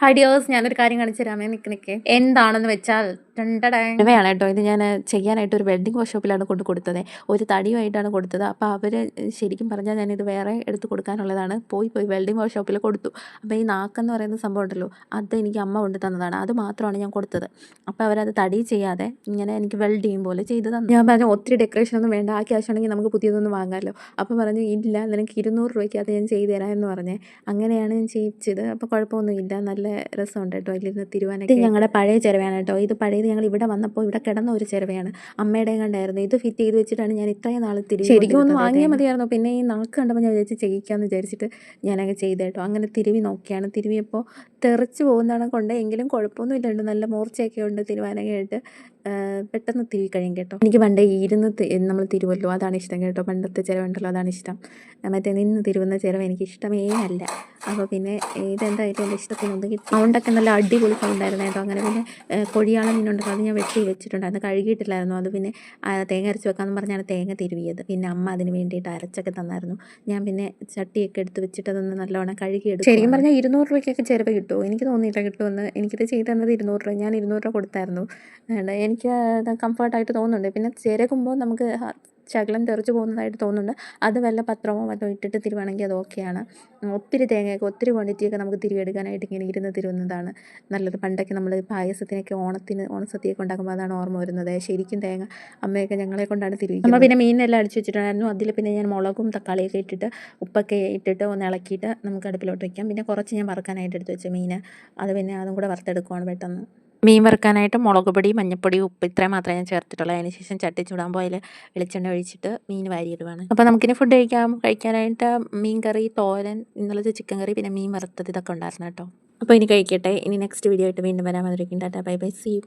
ഹഡിയോസ് ഞാനൊരു കാര്യം കാണിച്ചു തരാമേ. നിക്ക് നിക്ക്. എന്താണെന്ന് വെച്ചാൽ ഇവയാണ് കേട്ടോ ഇത് ഞാൻ ചെയ്യാനായിട്ട് ഒരു വെൽഡിംഗ് വർക്ക്ഷോപ്പിലാണ് കൊണ്ട് കൊടുത്തത്. ഒരു തടിയുമായിട്ടാണ് കൊടുത്തത്. അപ്പോൾ അവർ ശരിക്കും പറഞ്ഞാൽ ഞാനിത് വേറെ എടുത്ത് കൊടുക്കാനുള്ളതാണ്. പോയി പോയി വെൽഡിംഗ് വർക്ക്ഷോപ്പിൽ കൊടുത്തു. അപ്പോൾ ഈ നാക്കെന്ന് പറയുന്ന സംഭവം ഉണ്ടല്ലോ അത് എനിക്ക് അമ്മ കൊണ്ട് തന്നതാണ്. അത് മാത്രമാണ് ഞാൻ കൊടുത്തത്. അപ്പോൾ അവരത് തടി ചെയ്യാതെ ഇങ്ങനെ എനിക്ക് വെൽഡ് ചെയ്യും പോലെ ചെയ്ത് തന്നു. ഞാൻ പറഞ്ഞു ഒത്തിരി ഡെക്കറേഷൻ ഒന്നും വേണ്ട. ആ ക്യാഷ് ഉണ്ടെങ്കിൽ നമുക്ക് പുതിയതൊന്നും വാങ്ങാമല്ലോ അപ്പോൾ പറഞ്ഞു ഇല്ല നിനക്ക് ഇരുന്നൂറ് അത് ഞാൻ ചെയ്തു തരാം എന്ന് പറഞ്ഞേ. അങ്ങനെയാണ് ഞാൻ ചെയ്യിച്ചത്. അപ്പോൾ കുഴപ്പമൊന്നുമില്ല നല്ല രസമുണ്ട് കേട്ടോ അതിലിരുന്ന് തിരുവാനൊക്കെ. ഞങ്ങളുടെ പഴയ ചിരവയാണ് കേട്ടോ. ഇത് പഴയത് ഞങ്ങൾ ഇവിടെ വന്നപ്പോൾ ഇവിടെ കിടന്ന ഒരു ചെറുവയാണ്. അമ്മയുടെ കണ്ടായിരുന്നു. ഇത് ഫിറ്റ് ചെയ്ത് വെച്ചിട്ടാണ് ഞാൻ ഇത്രയും നാൾ തിരിച്ചു ശരിക്കും ഒന്ന് വാങ്ങിയാൽ മതിയായിരുന്നു. പിന്നെ ഈ നാക്ക് കണ്ടപ്പോൾ ഞാൻ വിചാരിച്ച് ചെയ്യിക്കാമെന്ന് വിചാരിച്ചിട്ട് ഞാനങ്ങ് ചെയ്തേട്ടോ അങ്ങനെ തിരുവി നോക്കിയാണ്. തിരുവിയപ്പോൾ തെറിച്ച് പോകുന്നതാണ് കൊണ്ട്. എങ്കിലും കുഴപ്പമൊന്നും ഇല്ല നല്ല മൂർച്ചയൊക്കെ ഉണ്ട് തിരുവാനകയായിട്ട്. പെട്ടെന്ന് തിരുവി കഴിയും കേട്ടോ. എനിക്ക് പണ്ടേ ഇരുന്ന് നമ്മൾ തിരുവല്ലോ. അതാണ് ഇഷ്ടം കേട്ടോ. പണ്ടത്തെ ചിലവുണ്ടല്ലോ അതാണ് ഇഷ്ടം. മറ്റേ നിന്ന് തിരുവുന്ന ചിലവ് എനിക്ക് ഇഷ്ടമേ അല്ല. അപ്പോൾ പിന്നെ ഇതെന്തായാലും എന്റെ ഇഷ്ടത്തിനൊന്നും കിട്ടി സൗണ്ടൊക്കെ നല്ല അടിപൊളി സൗണ്ടായിരുന്നു കേട്ടോ. അങ്ങനെ പിന്നെ കൊടിയാളം മീനുണ്ടല്ലോ അത് ഞാൻ വെട്ടി വെച്ചിട്ടുണ്ടായിരുന്നു കഴുകിയിട്ടില്ലായിരുന്നു. അത് പിന്നെ തേങ്ങ അരച്ച് വെക്കാമെന്ന് പറഞ്ഞാണ് തേങ്ങ തിരുവിയത്. പിന്നെ അമ്മ അതിന് വേണ്ടിയിട്ട് അരച്ചൊക്കെ തന്നായിരുന്നു. ഞാൻ പിന്നെ ചട്ടിയൊക്കെ എടുത്ത് വെച്ചിട്ട് അതൊന്ന് നല്ലോണം കഴുകി എടുക്കും ശരിക്കും പറഞ്ഞാൽ ഇരുന്നൂറ് രൂപയ്ക്കൊക്കെ ചിലവ് കിട്ടുമോ എനിക്ക് തോന്നിയില്ല കിട്ടുമെന്ന് എനിക്കിത് ചെയ്ത് തന്നത് ഇരുന്നൂറ് രൂപ. ഞാൻ ഇരുന്നൂറ് രൂപ കൊടുത്തായിരുന്നു. എനിക്ക് കംഫർട്ടായിട്ട് തോന്നുന്നുണ്ട്. പിന്നെ ചിരകുമ്പോൾ നമുക്ക് ശകലം തെറിച്ച് പോകുന്നതായിട്ട് തോന്നുന്നുണ്ട്. അത് വല്ല പത്രമോ മറ്റോ ഇട്ടിട്ട് തിരുവാണെങ്കിൽ അത് ഓക്കെയാണ്. ഒത്തിരി തേങ്ങയൊക്കെ ഒത്തിരി ക്വാണ്ടിറ്റിയൊക്കെ നമുക്ക് തിരിവെടുക്കാനായിട്ട് ഇങ്ങനെ ഇരുന്ന് തിരുവുന്നതാണ് നല്ലത്. പണ്ടൊക്കെ നമ്മൾ പായസത്തിനൊക്കെ ഓണത്തിന് ഓണസദ്യയൊക്കെ ഉണ്ടാക്കുമ്പോൾ അതാണ് ഓർമ്മ വരുന്നത്. ശരിക്കും തേങ്ങ അമ്മയൊക്കെ ഞങ്ങളെ കൊണ്ടാണ് തിരുവിക്കുന്നത്. നമ്മൾ പിന്നെ മീനെല്ലാം അടിച്ച് വെച്ചിട്ടുണ്ടായിരുന്നു. അതിൽ പിന്നെ ഞാൻ മുളകും തക്കാളിയൊക്കെ ഇട്ടിട്ട് ഉപ്പൊക്കെ ഇട്ടിട്ട് ഒന്ന് ഇളക്കിയിട്ട് നമുക്ക് അടുപ്പിലോട്ട് വയ്ക്കാം പിന്നെ കുറച്ച് ഞാൻ വറുക്കാനായിട്ട് എടുത്ത് വെച്ച മീൻ അത് പിന്നെ അതും കൂടെ വറുത്തെടുക്കുവാണ് പെട്ടെന്ന്. മീൻ വറുക്കാനായിട്ട് മുളക് പൊടി മഞ്ഞപ്പൊടി ഉപ്പ് ഇത്രയും മാത്രമേ ഞാൻ ചേർത്തിട്ടുള്ളൂ. അതിന് ശേഷം ചട്ടി ചൂടാൻ പോയാൽ വെളിച്ചെണ്ണ ഒഴിച്ചിട്ട് മീൻ വാരിയിടുവാണ്. അപ്പോൾ നമുക്കിനി ഫുഡ് കഴിക്കാൻ കഴിക്കാനായിട്ട് മീൻ കറി തോരൻ ഇന്നലത്തെ ചിക്കൻ കറി പിന്നെ മീൻ വറുത്തത് ഇതൊക്കെ ഉണ്ടായിരുന്നു കേട്ടോ. അപ്പോൾ ഇനി കഴിക്കട്ടെ. ഇനി നെക്സ്റ്റ് വീഡിയോ ആയിട്ട് വീണ്ടും വരാൻ വന്നിരിക്കും tata. Bye bye. See you